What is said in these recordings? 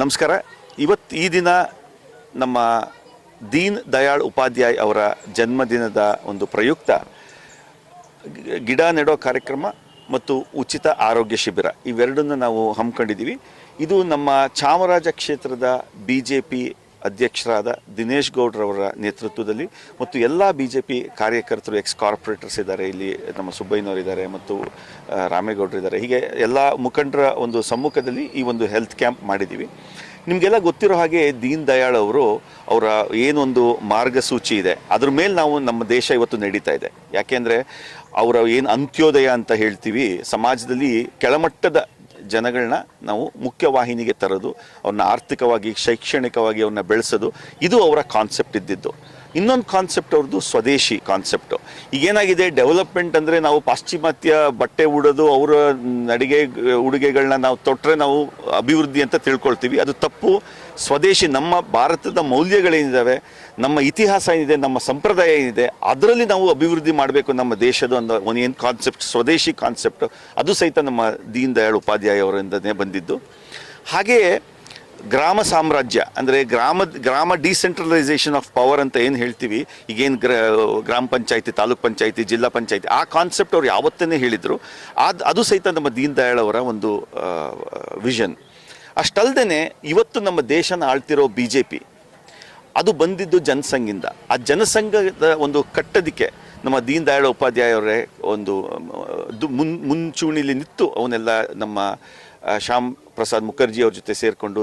ನಮಸ್ಕಾರ. ಇವತ್ತು ಈ ದಿನ ನಮ್ಮ ದೀನ್ ದಯಾಳ್ ಉಪಾಧ್ಯಾಯ್ ಅವರ ಜನ್ಮದಿನದ ಒಂದು ಪ್ರಯುಕ್ತ ಗಿಡ ನೆಡೋ ಕಾರ್ಯಕ್ರಮ ಮತ್ತು ಉಚಿತ ಆರೋಗ್ಯ ಶಿಬಿರ. ಇವೆರಡನ್ನು ನಾವು ಹಮ್ಮಿಕೊಂಡಿದ್ದೀವಿ. ಇದು ನಮ್ಮ ಚಾಮರಾಜ ಕ್ಷೇತ್ರದ ಬಿ ಜೆ ಪಿ ಅಧ್ಯಕ್ಷರಾದ ದಿನೇಶ್ ಗೌಡ್ರವರ ನೇತೃತ್ವದಲ್ಲಿ ಮತ್ತು ಎಲ್ಲ ಬಿ ಜೆ ಪಿ ಕಾರ್ಯಕರ್ತರು ಎಕ್ಸ್ ಕಾರ್ಪೊರೇಟರ್ಸ್ ಇದ್ದಾರೆ. ಇಲ್ಲಿ ನಮ್ಮ ಸುಬ್ಬಯ್ಯನವರು ಇದ್ದಾರೆ ಮತ್ತು ರಾಮೇಗೌಡ್ರು ಇದ್ದಾರೆ. ಹೀಗೆ ಎಲ್ಲ ಮುಖಂಡರ ಒಂದು ಸಮ್ಮುಖದಲ್ಲಿ ಈ ಒಂದು ಹೆಲ್ತ್ ಕ್ಯಾಂಪ್ ಮಾಡಿದ್ದೀವಿ. ನಿಮಗೆಲ್ಲ ಗೊತ್ತಿರೋ ಹಾಗೆ ದೀನ್ ದಯಾಳ್ ಅವರು ಅವರ ಏನೊಂದು ಮಾರ್ಗಸೂಚಿ ಇದೆ. ಅದ್ರ ಮೇಲೆ ನಾವು ನಮ್ಮ ದೇಶ ಇವತ್ತು ನಡೀತಾ ಇದೆ. ಯಾಕೆಂದರೆ ಅವರ ಏನು ಅಂತ್ಯೋದಯ ಅಂತ ಹೇಳ್ತೀವಿ, ಸಮಾಜದಲ್ಲಿ ಕೆಳಮಟ್ಟದ ಜನಗಳನ್ನ ನಾವು ಮುಖ್ಯವಾಹಿನಿಗೆ ತರೋದು ಅವ್ರನ್ನ ಆರ್ಥಿಕವಾಗಿ ಶೈಕ್ಷಣಿಕವಾಗಿ ಅವ್ರನ್ನ ಬೆಳೆಸೋದು ಇದು ಅವರ ಕಾನ್ಸೆಪ್ಟ್ ಇದ್ದಿದ್ದು. ಇನ್ನೊಂದು ಕಾನ್ಸೆಪ್ಟ್ ಅವ್ರದ್ದು ಸ್ವದೇಶಿ ಕಾನ್ಸೆಪ್ಟು ಈಗೇನಾಗಿದೆ ಡೆವಲಪ್ಮೆಂಟ್ ಅಂದರೆ ನಾವು ಪಾಶ್ಚಿಮಾತ್ಯ ಬಟ್ಟೆ ಉಡೋದು, ಅವರ ನಡಿಗೆ ಉಡುಗೆಗಳನ್ನ ನಾವು ತೊಟ್ಟರೆ ನಾವು ಅಭಿವೃದ್ಧಿ ಅಂತ ತಿಳ್ಕೊಳ್ತೀವಿ. ಅದು ತಪ್ಪು. ಸ್ವದೇಶಿ ನಮ್ಮ ಭಾರತದ ಮೌಲ್ಯಗಳೇನಿದ್ದಾವೆ ನಮ್ಮ ಇತಿಹಾಸ ಏನಿದೆ, ನಮ್ಮ ಸಂಪ್ರದಾಯ ಏನಿದೆ, ಅದರಲ್ಲಿ ನಾವು ಅಭಿವೃದ್ಧಿ ಮಾಡಬೇಕು ನಮ್ಮ ದೇಶದ ಒಂದು ಒಂದು ಏನು ಕಾನ್ಸೆಪ್ಟ್ ಸ್ವದೇಶಿ ಕಾನ್ಸೆಪ್ಟ್ ಅದು ಸಹಿತ ನಮ್ಮ ದೀನ್ ದಯಾಳ್ ಉಪಾಧ್ಯಾಯ ಅವರಿಂದನೇ ಬಂದಿದ್ದು. ಹಾಗೆಯೇ ಗ್ರಾಮ ಸಾಮ್ರಾಜ್ಯ, ಅಂದರೆ ಗ್ರಾಮ ಗ್ರಾಮ ಡಿಸೆಂಟ್ರಲೈಸೇಷನ್ ಆಫ್ ಪವರ್ ಅಂತ ಏನು ಹೇಳ್ತೀವಿ? ಈಗೇನು ಗ್ರ, ಗ್ರಾಮ ಪಂಚಾಯತಿ, ತಾಲೂಕ್ ಪಂಚಾಯತಿ, ಜಿಲ್ಲಾ ಪಂಚಾಯತಿ, ಆ ಕಾನ್ಸೆಪ್ಟ್ ಅವ್ರು ಯಾವತ್ತೇ ಹೇಳಿದರು. ಅದು ಅದು ಸಹಿತ ನಮ್ಮ ದೀನ್ ದಯಾಳ್ ಅವರ ಒಂದು ವಿಷನ್ ಅಷ್ಟಲ್ದೇ ಇವತ್ತು ನಮ್ಮ ದೇಶನ ಆಳ್ತಿರೋ ಬಿ ಜೆ ಪಿ ಅದು ಬಂದಿದ್ದು ಜನಸಂಘಿಂದ ಆ ಜನಸಂಘದ ಒಂದು ಕಟ್ಟದಿಕ್ಕೆ ನಮ್ಮ ದೀನ್ ದಯಾಳ್ ಉಪಾಧ್ಯಾಯ ಅವರೇ ಒಂದು ಮುನ್, ಮುಂಚೂಣಿಲಿ ನಿಂತು ಅವನ್ನೆಲ್ಲ ನಮ್ಮ ಶ್ಯಾಮ್ ಪ್ರಸಾದ್ ಮುಖರ್ಜಿ ಅವ್ರ ಜೊತೆ ಸೇರಿಕೊಂಡು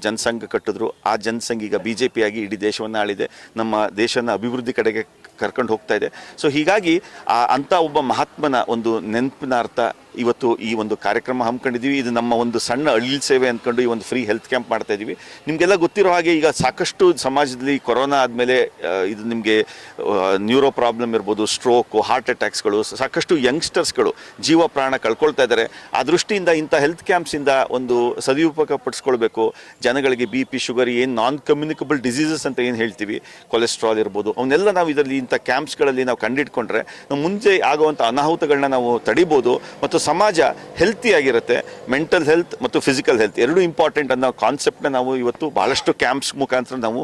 ಜನಸಂಘ ಕಟ್ಟಿದ್ರು. ಆ ಜನಸಂಘ ಈಗ ಬಿ ಜೆ ಪಿಯಾಗಿ ಇಡೀ ದೇಶವನ್ನು ಆಳಿದೆ. ನಮ್ಮ ದೇಶನ ಅಭಿವೃದ್ಧಿ ಕಡೆಗೆ ಕರ್ಕೊಂಡು ಹೋಗ್ತಾ ಇದೆ. ಸೊ ಹೀಗಾಗಿ ಆ, ಅಂಥ ಒಬ್ಬ ಮಹಾತ್ಮನ ಒಂದು ನೆನಪಿನ ಅರ್ಥ ಇವತ್ತು ಈ ಒಂದು ಕಾರ್ಯಕ್ರಮ ಹಮ್ಮಿಕೊಂಡಿದ್ದೀವಿ. ಇದು ನಮ್ಮ ಒಂದು ಸಣ್ಣ ಅಳಿಲ್ ಸೇವೆ ಅಂದ್ಕೊಂಡು ಈ ಒಂದು ಫ್ರೀ ಹೆಲ್ತ್ ಕ್ಯಾಂಪ್ ಮಾಡ್ತಾ ಇದ್ದೀವಿ. ನಿಮಗೆಲ್ಲ ಗೊತ್ತಿರೋ ಹಾಗೆ ಈಗ ಸಾಕಷ್ಟು ಸಮಾಜದಲ್ಲಿ ಕೊರೋನಾ ಆದಮೇಲೆ ಇದು ನಿಮಗೆ ನ್ಯೂರೋ ಪ್ರಾಬ್ಲಮ್ ಇರ್ಬೋದು ಸ್ಟ್ರೋಕು ಹಾರ್ಟ್ ಅಟ್ಯಾಕ್ಸ್ಗಳು ಸಾಕಷ್ಟು ಯಂಗ್ಸ್ಟರ್ಸ್ಗಳು ಜೀವ ಪ್ರಾಣ ಕಳ್ಕೊಳ್ತಾ ಇದ್ದಾರೆ. ಆ ದೃಷ್ಟಿಯಿಂದ ಇಂಥ ಹೆಲ್ತ್ ಕ್ಯಾಂಪ್ಸಿಂದ ಒಂದು ಸದುಪಯೋಗ ಪಡಿಸ್ಕೊಳ್ಬೇಕು. ಜನಗಳಿಗೆ ಬಿ ಪಿ ಶುಗರ್ ಏನು ನಾನ್ ಕಮ್ಯುನಿಕಬಲ್ ಡಿಸೀಸಸ್ ಅಂತ ಏನು ಹೇಳ್ತೀವಿ ಕೊಲೆಸ್ಟ್ರಾಲ್ ಇರ್ಬೋದು, ಅವನ್ನೆಲ್ಲ ನಾವು ಇದರಲ್ಲಿ ಇಂಥ ಕ್ಯಾಂಪ್ಸ್ಗಳಲ್ಲಿ ನಾವು ಕಂಡಿಟ್ಕೊಂಡ್ರೆ ಮುಂಚೆ ಆಗುವಂಥ ಅನಾಹುತಗಳನ್ನ ನಾವು ತಡಿಬೋದು. ಮತ್ತು ಸಮಾಜ ಹೆಲ್ತಿಯಾಗಿರುತ್ತೆ ಮೆಂಟಲ್ ಹೆಲ್ತ್ ಮತ್ತು ಫಿಸಿಕಲ್ ಹೆಲ್ತ್ ಎರಡೂ ಇಂಪಾರ್ಟೆಂಟ್ ಅನ್ನೋ ಕಾನ್ಸೆಪ್ಟ್ನ ನಾವು ಇವತ್ತು ಭಾಳಷ್ಟು ಕ್ಯಾಂಪ್ಸ್ ಮುಖಾಂತರ ನಾವು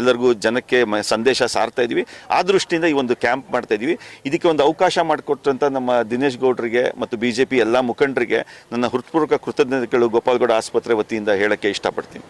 ಎಲ್ಲರಿಗೂ ಜನಕ್ಕೆ ಸಂದೇಶ ಸಾರ್ತಾ ಇದ್ದೀವಿ ಆ ದೃಷ್ಟಿಯಿಂದ ಈ ಒಂದು ಕ್ಯಾಂಪ್ ಮಾಡ್ತಾ ಇದ್ದೀವಿ ಇದಕ್ಕೆ ಒಂದು ಅವಕಾಶ ಮಾಡಿಕೊಟ್ಟಂಥ ನಮ್ಮ ದಿನೇಶ್ ಗೌಡ್ರಿಗೆ ಮತ್ತು ಬಿ ಜೆ ಪಿ ಎಲ್ಲ ಮುಖಂಡರಿಗೆ ನನ್ನ ಹೃತ್ಪೂರ್ವಕ ಕೃತಜ್ಞತೆಗಳು ಗೋಪಾಲ್ಗೌಡ ಆಸ್ಪತ್ರೆ ವತಿಯಿಂದ ಹೇಳೋಕ್ಕೆ ಇಷ್ಟಪಡ್ತೀನಿ.